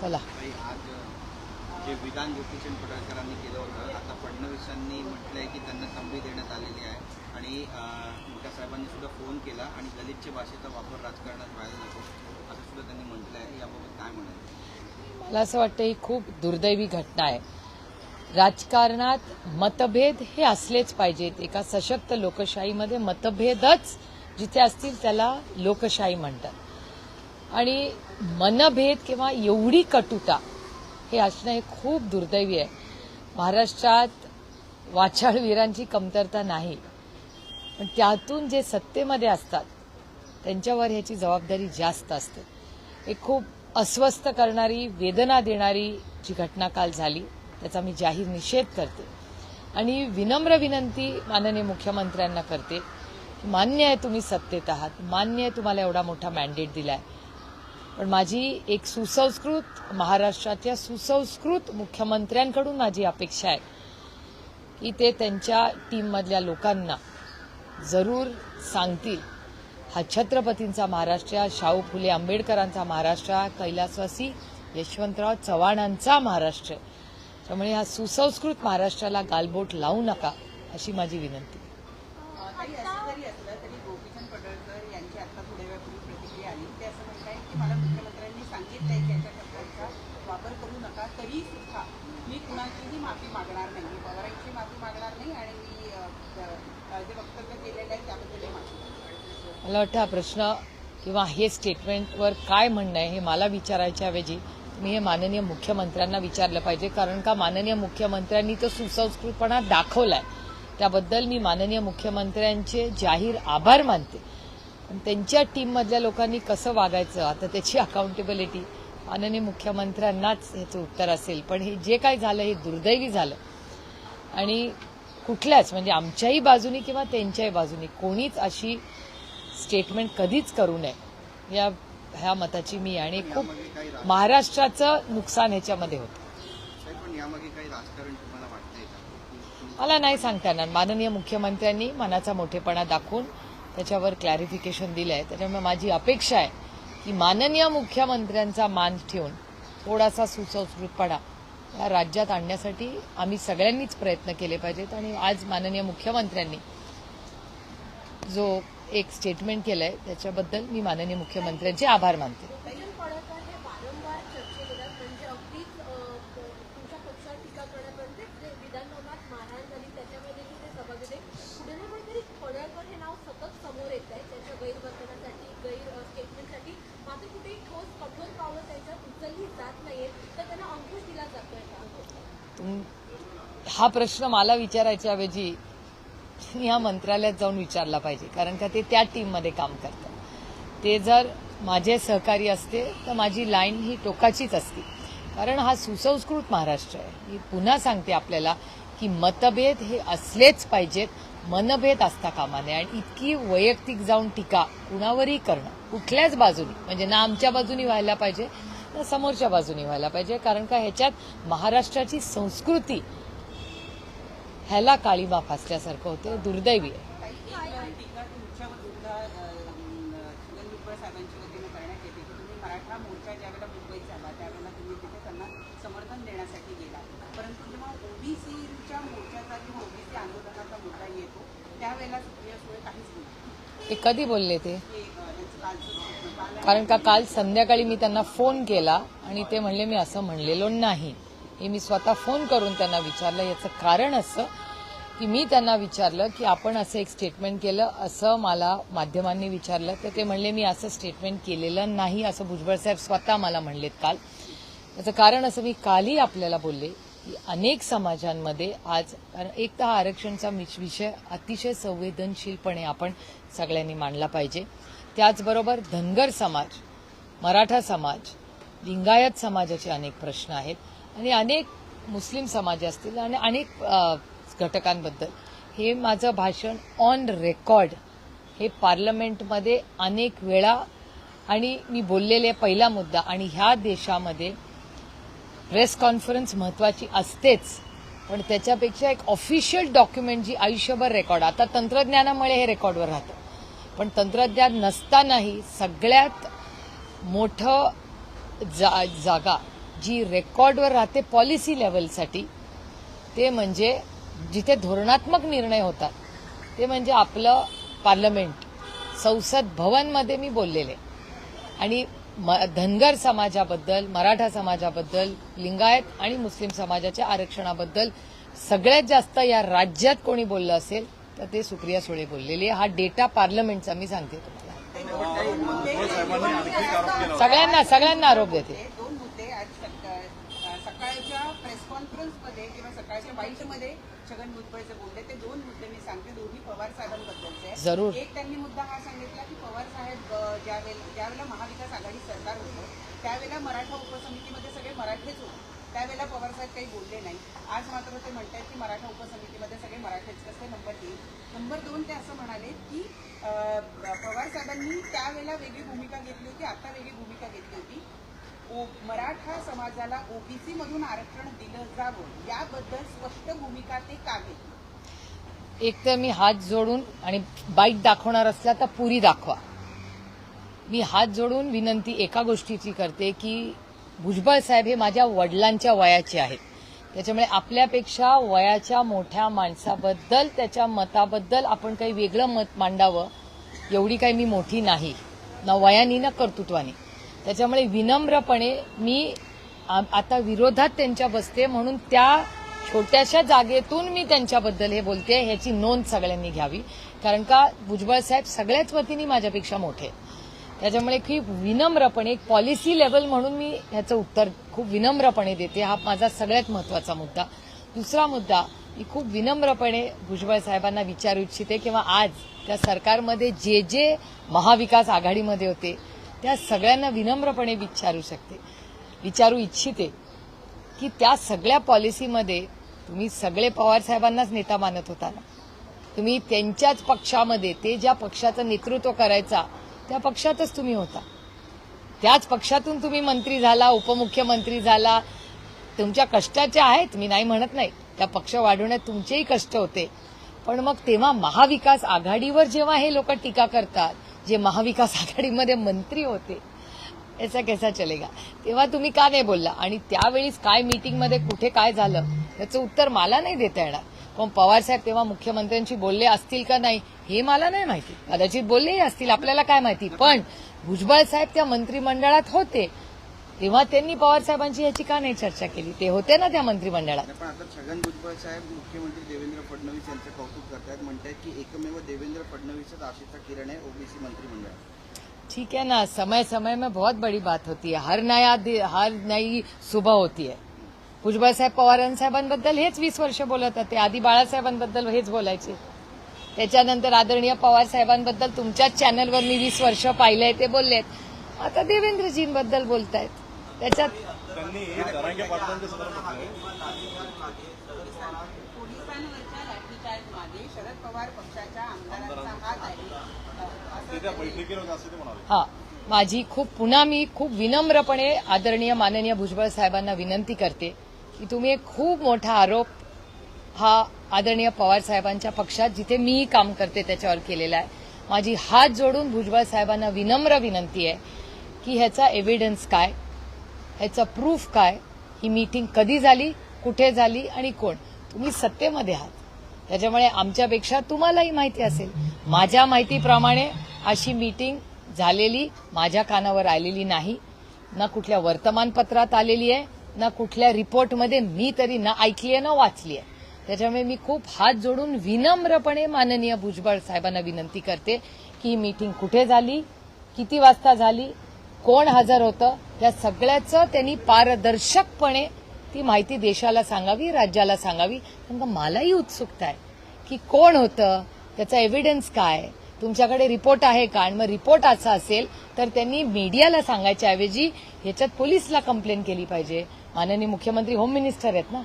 चला. जे विधान ज्योतिषण पडळकरांनी केलं होतं आता फडणवीसांनी म्हटलंय की त्यांना संधी देण्यात आलेली आहे. आणि मोठ्या साहेबांनी सुद्धा फोन केला आणि दलितच्या भाषेचा वापर राजकारणात व्हायला नको असं सुद्धा त्यांनी म्हटलं आहे याबाबत काय म्हणाल? मला असं वाटतं ही खूप दुर्दैवी घटना आहे. राजकारणात मतभेद हे असलेच पाहिजेत. एका सशक्त लोकशाहीमध्ये मतभेदच जिथे असतील त्याला लोकशाही म्हणतात. आणि मनभेद किंवा एवढी कटुता हे असणं हे खूप दुर्दैवी आहे. महाराष्ट्रात वाचाळवीरांची कमतरता नाही. पण त्यातून जे सत्तेमध्ये असतात त्यांच्यावर ह्याची जबाबदारी जास्त असते. एक खूप अस्वस्थ करणारी वेदना देणारी जी घटना काल झाली त्याचा मी जाहीर निषेध करते. आणि विनम्र विनंती माननीय मुख्यमंत्र्यांना करते मान्य आहे तुम्ही सत्तेत आहात मान्य आहे तुम्हाला एवढा मोठा मॅन्डेट आहे पण माझी एक सुसंस्कृत महाराष्ट्राच्या सुसंस्कृत मुख्यमंत्र्यांकडून माझी अपेक्षा आहे की ते त्यांच्या टीममधल्या लोकांना जरूर सांगतील. हा छत्रपतींचा महाराष्ट्र शाहू फुले आंबेडकरांचा महाराष्ट्र कैलासवासी यशवंतराव चव्हाणांचा महाराष्ट्र. त्यामुळे ह्या सुसंस्कृत महाराष्ट्राला गालबोट लावू नका अशी माझी विनंती. आली. ते असं म्हणत आहेत की मला मुख्यमंत्र्यांनी सांगितलं आहे की याच्या शब्दांचा वापर करू नका तरी सुद्धा मी कुणाचीही माफी मागणार नाही. मी पवारांची माफी मागणार नाही आणि मी जे वक्तव्य केलेलं आहे त्याबद्दल माफी मला वाटतं हा प्रश्न किंवा हे स्टेटमेंटवर काय म्हणणं आहे हे मला विचारायच्या ऐवजी मी हे माननीय मुख्यमंत्र्यांना विचारलं पाहिजे. कारण का माननीय मुख्यमंत्र्यांनी तो सुसंस्कृतपणा दाखवलाय. त्याबद्दल मी माननीय मुख्यमंत्र्यांचे जाहीर आभार मानते. पण त्यांच्या टीममधल्या लोकांनी कसं वागायचं? आता त्याची अकाउंटेबिलिटी माननीय मुख्यमंत्र्यांनाच ह्याचं उत्तर असेल. पण हे जे काय झालं हे दुर्दैवी झालं. आणि कुठल्याच म्हणजे आमच्याही बाजूनी किंवा त्यांच्याही बाजूनी कोणीच अशी स्टेटमेंट कधीच करू नये. या ह्या मताची मी आणि खूप महाराष्ट्राचं नुकसान ह्याच्यामध्ये होतं. मला नाही सांगता येणार. माननीय मुख्यमंत्र्यांनी मनाचा मोठेपणा दाखवून त्याच्यावर क्लॅरिफिकेशन दिलं आहे त्याच्यामुळे माझी अपेक्षा आहे की माननीय मुख्यमंत्र्यांचा मान ठेवून थोडासा सुसंस्कृतपणा या राज्यात आणण्यासाठी आम्ही सगळ्यांनीच प्रयत्न केले पाहिजेत आणि आज माननीय मुख्यमंत्र्यांनी जो एक स्टेटमेंट केलं आहे त्याच्याबद्दल मी माननीय मुख्यमंत्र्यांचे आभार मानते. तुम- हा प्रश्न मला विचारायच्या ऐवजी या मंत्रालयात जाऊन विचारला पाहिजे. कारण का ते त्या टीममध्ये काम करतात ते जर माझे सहकारी असते तर माझी लाईन ही टोकाचीच असती. कारण हा सुसंस्कृत महाराष्ट्र आहे. मी पुन्हा सांगते आपल्याला की मतभेद हे असलेच पाहिजेत. मनभेद असता कामा नये. आणि इतकी वैयक्तिक जाऊन टीका कुणावरही करणं कुठल्याच बाजूनी म्हणजे ना आमच्या बाजूनी व्हायला पाहिजे समोरच्या बाजूने व्हायला पाहिजे. कारण का ह्याच्यात महाराष्ट्राची संस्कृती ह्याला काळीमा फासल्यासारखं होते. दुर्दैवी आहे. ते कधी बोलले ते ते अ, त्यांचं कालचं स्टेटमेंट काल कारण का काल संध्याकाळी मी त्यांना फोन केला आणि ते म्हणले मी असं म्हणलेलो नाही. हे मी स्वतः फोन करून त्यांना विचारलं. याचं कारण असं की मी त्यांना विचारलं की आपण असं एक स्टेटमेंट केलं असं मला माध्यमांनी विचारलं. तर ते म्हणले मी असं स्टेटमेंट केलेलं नाही असं भुजबळ साहेब स्वतः मला म्हणलेत काल. याचं कारण असं मी कालही आपल्याला बोलले की अनेक समाजांमध्ये आज कारण एक तर हा आरक्षणचा विषय अतिशय संवेदनशीलपणे आपण सगळ्यांनी मांडला पाहिजे. त्याचबरोबर धनगर समाज मराठा समाज लिंगायत समाजाचे अनेक प्रश्न आहेत आणि अनेक मुस्लिम समाज असतील आणि अनेक घटकांबद्दल. हे माझं भाषण ऑन रेकॉर्ड हे पार्लमेंटमध्ये अनेक वेळा आणि मी बोललेले पहिला मुद्दा आणि ह्या देशामध्ये प्रेस कॉन्फरन्स महत्वाची असतेच पण त्याच्यापेक्षा एक ऑफिशियल डॉक्युमेंट जी आयुष्यभर रेकॉर्ड आता तंत्रज्ञानामुळे हे रेकॉर्डवर राहतं. पण तंत्रज्ञान नसतानाही सगळ्यात मोठं जा जागा जी रेकॉर्डवर राहते पॉलिसी लेवलसाठी ते म्हणजे जिथे धोरणात्मक निर्णय होतात ते म्हणजे आपलं पार्लमेंट संसद भवनमध्ये मी बोललेले. आणि म- धनगर समाजाबद्दल मराठा समाजाबद्दल लिंगायत आणि मुस्लिम समाजाच्या आरक्षणाबद्दल सगळ्यात जास्त या राज्यात कोणी बोललं असेल तर ते सुप्रिया सुळे बोललेली. हा डेटा पार्लमेंटचा मी सांगते तुम्हाला. सगळ्यांना सगळ्यांना आरोप देते. दोन मुद्दे आज सकाळच्या प्रेस कॉन्फरन्समध्ये किंवा सकाळच्या बाईटमध्ये छगन भुजबळचे बोलले. ते दोन मुद्दे मी सांगते. दोन्ही पवार साहेबांबद्दलचे. जरूर. एक त्यांनी मुद्दा हा सांगितला की पवार साहेब ज्यावेळेला ज्यावेळेला महाविकास आघाडी सरकार होतं त्यावेळेला मराठा उपसमितीमध्ये सगळे मराठेच होते. त्यावेळेला पवार साहेब काही बोलले नाही. आज मात्र ते म्हणतात की मराठा उपसमितीमध्ये सगळे मराठेच. कसे नंबर दोन ते असं म्हणाले की पवार साहेबांनी त्यावेळेला वेगळी भूमिका घेतली होती आता वेगळी भूमिका घेतली होती. ओ मराठा समाजाला ओबीसी मधून आरक्षण दिलं जावं याबद्दल स्पष्ट भूमिका ते का घेतली? एक तर मी हात जोडून आणि बाईट दाखवणार असला तर पुरी दाखवा. मी हात जोडून विनंती एका गोष्टीची करते की भुजबळ साहेब हे माझ्या वडिलांच्या वयाचे आहेत. त्याच्यामुळे आपल्यापेक्षा वयाच्या मोठ्या माणसाबद्दल त्याच्या मताबद्दल आपण काही वेगळं मत मांडावं एवढी काही मी मोठी नाही. ना वयानी ना कर्तृत्वाने. त्याच्यामुळे विनम्रपणे मी आता विरोधात त्यांच्या बसते म्हणून त्या छोट्याशा जागेतून मी त्यांच्याबद्दल हे बोलते ह्याची नोंद सगळ्यांनी घ्यावी. कारण का भुजबळ साहेब सगळ्याच वतीने माझ्यापेक्षा मोठे आहेत. त्याच्यामुळे खूप विनम्रपणे एक पॉलिसी लेवल म्हणून मी ह्याचं उत्तर खूप विनम्रपणे देते. हा माझा सगळ्यात महत्त्वाचा मुद्दा. दुसरा मुद्दा मी खूप विनम्रपणे भुजबळ साहेबांना विचारू इच्छिते किंवा आज त्या सरकारमध्ये जे जे महाविकास आघाडीमध्ये होते त्या सगळ्यांना विनम्रपणे विचारू शकते. विचारू इच्छिते की त्या सगळ्या पॉलिसीमध्ये तुम्ही सगळे पवार साहेबांनाच नेता मानत होता ना? तुम्ही त्यांच्याच पक्षामध्ये ते ज्या पक्षाचं नेतृत्व करायचा त्या पक्षातच तुम्ही होता. त्याच पक्षातून तुम्ही मंत्री झाला उपमुख्यमंत्री झाला. तुमच्या कष्टाच्या आहेत मी नाही म्हणत नाही. त्या पक्ष वाढवण्यात तुमचेही कष्ट होते. पण मग तेव्हा महाविकास आघाडीवर जेव्हा हे लोक टीका करतात जे महाविकास आघाडीमध्ये मंत्री होते याचा कैसा चलेगा? तेव्हा तुम्ही का नाही बोलला? आणि त्यावेळीच काय मीटिंगमध्ये कुठे काय झालं? याचं उत्तर मला नाही देता येणार. पण पवार साहेब तेव्हा मुख्यमंत्र्यांशी बोलले असतील का नाही हे मला नाही माहिती. कदाचित बोललेही असतील आपल्याला काय माहिती. पण भुजबळ साहेब त्या मंत्रिमंडळात होते. तेव्हा त्यांनी पवार साहेबांची याची का नाही चर्चा केली? ते होते ना त्या मंत्रिमंडळात. पण आता छगन भुजबळ साहेब मुख्यमंत्री देवेंद्र फडणवीस यांचं कौतुक करतायत. म्हणतात की एकमेव देवेंद्र फडणवीसच आशिषा किरण है ओबीसी मंत्रिमंडळ. ठीक है ना समय समय में बहुत बड़ी बात होती है. हर नया हर नई सुबह होती है. भुजबळ साहेब पवार साहेबांबद्दल हेच वीस वर्ष बोलत होते. आधी बाळासाहेबांबद्दल हेच बोलायचे. त्याच्यानंतर आदरणीय पवार साहेबांबद्दल तुमच्याच चॅनलवर मी वीस वर्ष पाहिलंय ते बोललेत. आता देवेंद्रजींबद्दल बोलतायत. त्याच्यात हा माझी खूप पुन्हा मी खूप विनम्रपणे आदरणीय माननीय भुजबळ साहेबांना विनंती करते. की तुम्ही एक खूप मोठा आरोप हा आदरणीय पवार साहेबांच्या पक्षात जिथे मीही काम करते त्याच्यावर केलेला आहे. माझी हात जोडून भुजबळ साहेबांना विनम्र विनंती आहे की ह्याचा एव्हिडन्स काय? ह्याचा प्रूफ काय? ही मीटिंग कधी झाली? कुठे झाली? आणि कोण? तुम्ही सत्तेमध्ये आहात. त्याच्यामुळे आमच्यापेक्षा तुम्हालाही माहिती असेल. माझ्या माहितीप्रमाणे अशी मीटिंग झालेली माझ्या कानावर आलेली नाही. ना कुठल्या वर्तमानपत्रात आलेली आहे ना कुठल्या रिपोर्टमध्ये मी तरी ना ऐकली आहे ना वाचली आहे. त्याच्यामुळे मी खूप हात जोडून विनम्रपणे माननीय भुजबळ साहेबांना विनंती करते की ही मीटिंग कुठे झाली किती वाजता झाली कोण हजर होतं या सगळ्याचं त्यांनी पारदर्शकपणे ती माहिती देशाला सांगावी राज्याला सांगावी. कारण मलाही उत्सुकता आहे की कोण होतं त्याचा एव्हिडन्स काय तुमच्याकडे रिपोर्ट आहे का? आणि मग रिपोर्ट असा असेल तर त्यांनी मीडियाला सांगायच्या ऐवजी ह्याच्यात पोलीसला कंप्लेंट केली पाहिजे. माननीय मुख्यमंत्री होम मिनिस्टर आहेत ना?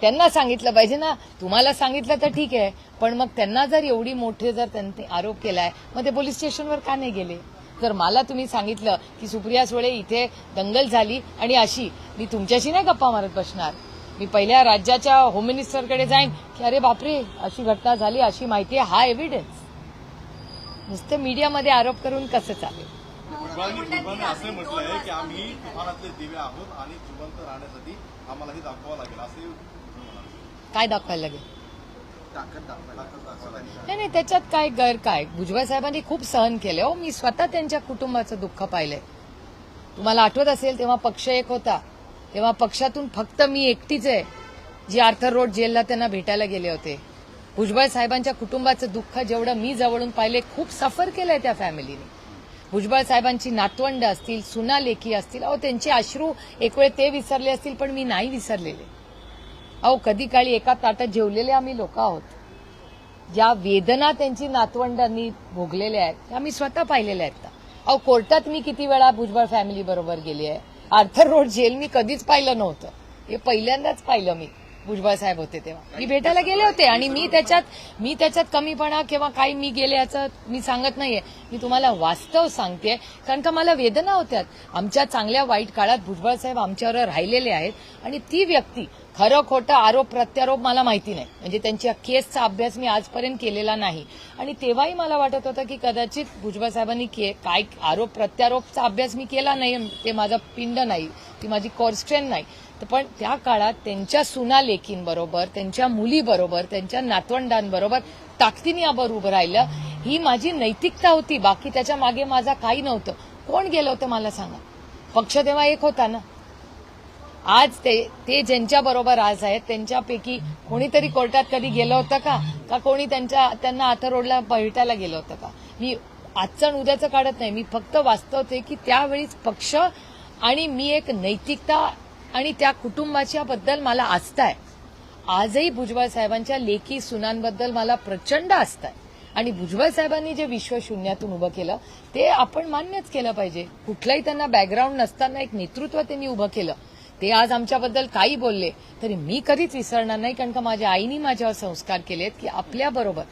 त्यांना सांगितलं पाहिजे ना? तुम्हाला सांगितलं तर ठीक आहे पण मग त्यांना जर एवढी मोठे जर त्यांनी आरोप केलाय मग ते पोलीस स्टेशनवर का नाही गेले? जर मला तुम्ही सांगितलं की सुप्रिया सुळे इथे दंगल झाली आणि अशी मी तुमच्याशी नाही गप्पा मारत बसणार. मी पहिल्या राज्याच्या होम मिनिस्टरकडे जाईन की अरे बापरे अशी घटना झाली अशी माहिती आहे. हा एव्हिडन्स नुसतं मीडियामध्ये आरोप करून कसं चालेल? असे म्हटलंय की आम्ही तुफानातले दिवे आहोत आणि जिवंत राहण्यासाठी आम्हाला हे दाखवावं लागेल असे. काय दाखवायला लागेल. नाही नाही त्याच्यात काय गैर काय? भुजबळ साहेबांनी खूप सहन केले हो. मी स्वतः त्यांच्या कुटुंबाचं दुःख पाहिलंय. तुम्हाला आठवत असेल तेव्हा पक्ष एक होता. तेव्हा पक्षातून फक्त मी एकटीच आहे. जी आर्थर रोड जेलला त्यांना भेटायला गेले होते. भुजबळ साहेबांच्या कुटुंबाचं दुःख जेवढं मी जवळून पाहिले खूप सफर केलंय त्या फॅमिलीने. भुजबळ साहेबांची नातवंड असतील सुना लेखी असतील अहो त्यांचे अश्रू एक वेळ ते विसरले असतील पण मी नाही विसरलेले. अहो कधी काळी एका ताटात जेवलेले आम्ही लोक आहोत. ज्या वेदना त्यांची नातवंडांनी भोगलेल्या आहेत त्या मी स्वतः पाहिलेल्या आहेत. अहो कोर्टात मी किती वेळा भुजबळ फॅमिली बरोबर गेली आहे आर्थर रोड जेल मी कधीच पाहिलं नव्हतं. हे पहिल्यांदाच पाहिलं मी. भुजबळ साहेब होते तेव्हा. मी भेटायला गेले होते आणि मी त्याच्यात मी त्याच्यात कमीपणा किंवा काही मी गेले याचं मी सांगत नाहीये. मी तुम्हाला वास्तव सांगते. कारण का मला वेदना होत्यात. आमच्या चांगल्या वाईट काळात भुजबळ साहेब आमच्यावर राहिलेले आहेत आणि ती व्यक्ती खरं खोटं आरोप प्रत्यारोप मला माहिती नाही. म्हणजे त्यांच्या केसचा अभ्यास मी आजपर्यंत केलेला नाही. आणि तेव्हाही मला वाटत होतं की कदाचित भुजबळ साहेबांनी के काय आरोप प्रत्यारोपचा अभ्यास मी केला नाही ते माझं पिंड नाही ती माझी कॉर्स्ट्रेन नाही. तर पण त्या काळात त्यांच्या सुना लेकींबरोबर त्यांच्या मुलीबरोबर त्यांच्या नातवंडांबरोबर ताकदीने यावर उभं राहिलं ही माझी नैतिकता होती. बाकी त्याच्यामागे माझा काही नव्हतं. कोण गेलं होतं मला सांगा? पक्ष तेव्हा एक होता ना. आज ते ते ज्यांच्या बरोबर आज आहेत त्यांच्यापैकी कोणीतरी कोर्टात कधी गेलं होतं का? का कोणी त्यांच्या त्यांना आथरोडला रोडला गेलं होतं का? मी आजचं आणि उद्याचं काढत नाही. मी फक्त वास्तवते की त्यावेळीच पक्ष आणि मी एक नैतिकता आणि त्या कुटुंबाच्या बद्दल मला आस्था आहे आजही भुजबळ साहेबांच्या लेखी सुनांबद्दल मला प्रचंड आस्था आहे आणि भुजबळ साहेबांनी जे विश्व शून्यातून उभं केलं ते आपण मान्यच केलं पाहिजे. कुठलंही त्यांना बॅकग्राऊंड नसताना एक नेतृत्व त्यांनी उभं केलं. ते आज आमच्याबद्दल काही बोलले तरी मी कधीच विसरणार नाही कारण का माझ्या आईनी माझ्यावर संस्कार केलेत की आपल्याबरोबर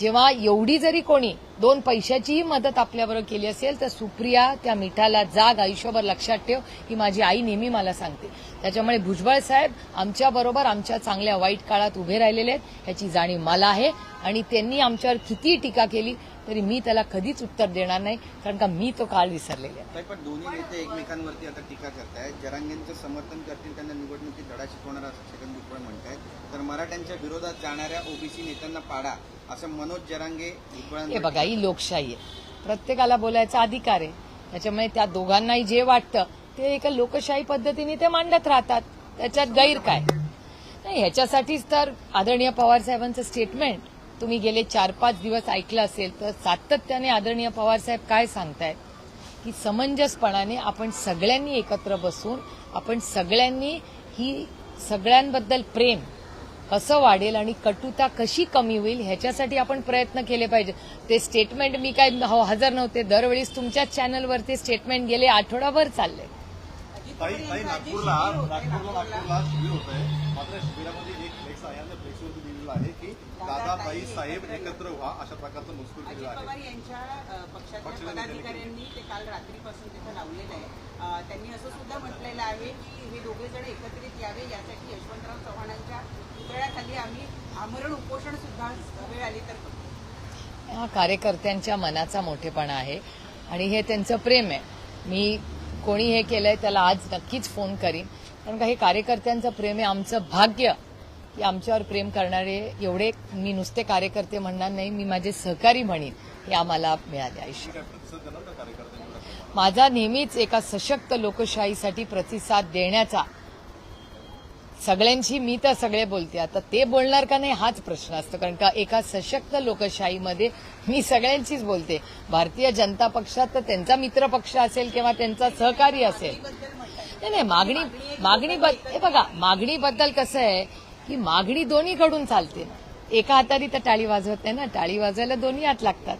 जेव्हा एवढी जरी कोणी दोन पैशाचीही मदत आपल्याबरोबर केली असेल तर सुप्रिया त्या मिठाला जाग आयुष्यभर लक्षात ठेव ही माझी आई नेहमी मला सांगते. त्याच्यामुळे भुजबळ साहेब आमच्याबरोबर आमच्या चांगल्या वाईट काळात उभे राहिलेले आहेत ह्याची जाणीव मला आहे. आणि त्यांनी आमच्यावर कितीही टीका केली तरी मी त्याला कधीच उत्तर देणार नाही कारण का मी तो काळ विसरलेला पण दोन्ही नेते एकमेकांवरती आता टीका करतायत. जरांगेंचं समर्थन करतील त्यांना निवडणुकीत धडा शिकवणार असं छगन भुजबळ म्हणतायत. तर मराठ्यांच्या विरोधात जाणाऱ्या ओबीसी नेत्यांना पाडा असं मनोज जरांगे हे बघा ही लोकशाही आहे. प्रत्येकाला बोलायचा अधिकार आहे. त्याच्यामुळे त्या दोघांनाही जे वाटतं ते एका लोकशाही पद्धतीने ते मांडत राहतात. त्याच्यात गैर काय? नाही ह्याच्यासाठीच तर आदरणीय पवार साहेबांचं स्टेटमेंट तुम्ही गेले चार पाच दिवस ऐकलं असेल तर सातत्याने आदरणीय पवार साहेब काय सांगतायत? की समंजसपणाने आपण सगळ्यांनी एकत्र बसून आपण सगळ्यांनी ही सगळ्यांबद्दल प्रेम कसं वाढेल आणि कटुता कशी कमी होईल ह्याच्यासाठी आपण प्रयत्न केले पाहिजे. ते स्टेटमेंट मी काय हो, हजर नव्हते. दरवेळीस तुमच्याच चॅनलवरती स्टेटमेंट गेले आठवडाभर चालले. की दादाताई साहेब एकत्र व्हा अशा प्रकारचं मजकूर केलेलं आहे. पवार यांच्या पक्षाच्या पदाधिकाऱ्यांनी ते काल रात्रीपासून तिथं लावलेलं आहे. त्यांनी असं सुद्धा म्हटलेलं आहे की हे दोघे जण एकत्रित यावे यासाठी यशवंतराव चव्हाणांच्या पुतळ्याखाली आम्ही आमरण उपोषण सुद्धा वेळ आली तर. हा कार्यकर्त्यांच्या मनाचा मोठेपणा आहे आणि हे त्यांचं प्रेम आहे. मी कोणी हे केलंय त्याला आज नक्कीच फोन करीन. कारण का हे कार्यकर्त्यांचं प्रेम आहे आमचं भाग्य की आमच्यावर प्रेम करणारे एवढे मी नुसते कार्यकर्ते म्हणणार नाही मी माझे सहकारी म्हणेन हे आम्हाला मिळाले आयुष्य. माझा नेहमीच एका सशक्त लोकशाहीसाठी प्रतिसाद देण्याचा सगळ्यांशी मी तर सगळे बोलते. आता ते बोलणार का नाही हाच प्रश्न असतो. कारण का एका सशक्त लोकशाहीमध्ये मी सगळ्यांशीच बोलते. भारतीय जनता पक्षात तर त्यांचा मित्र पक्ष असेल किंवा त्यांचा सहकारी असेल. नाही नाही मागणी मागणी बद- हे बघा मागणीबद्दल कसं आहे की मागणी दोन्हीकडून चालते एका हाताने तर टाळी वाजवत नाही ना. टाळी वाजवायला दोन्ही हात लागतात.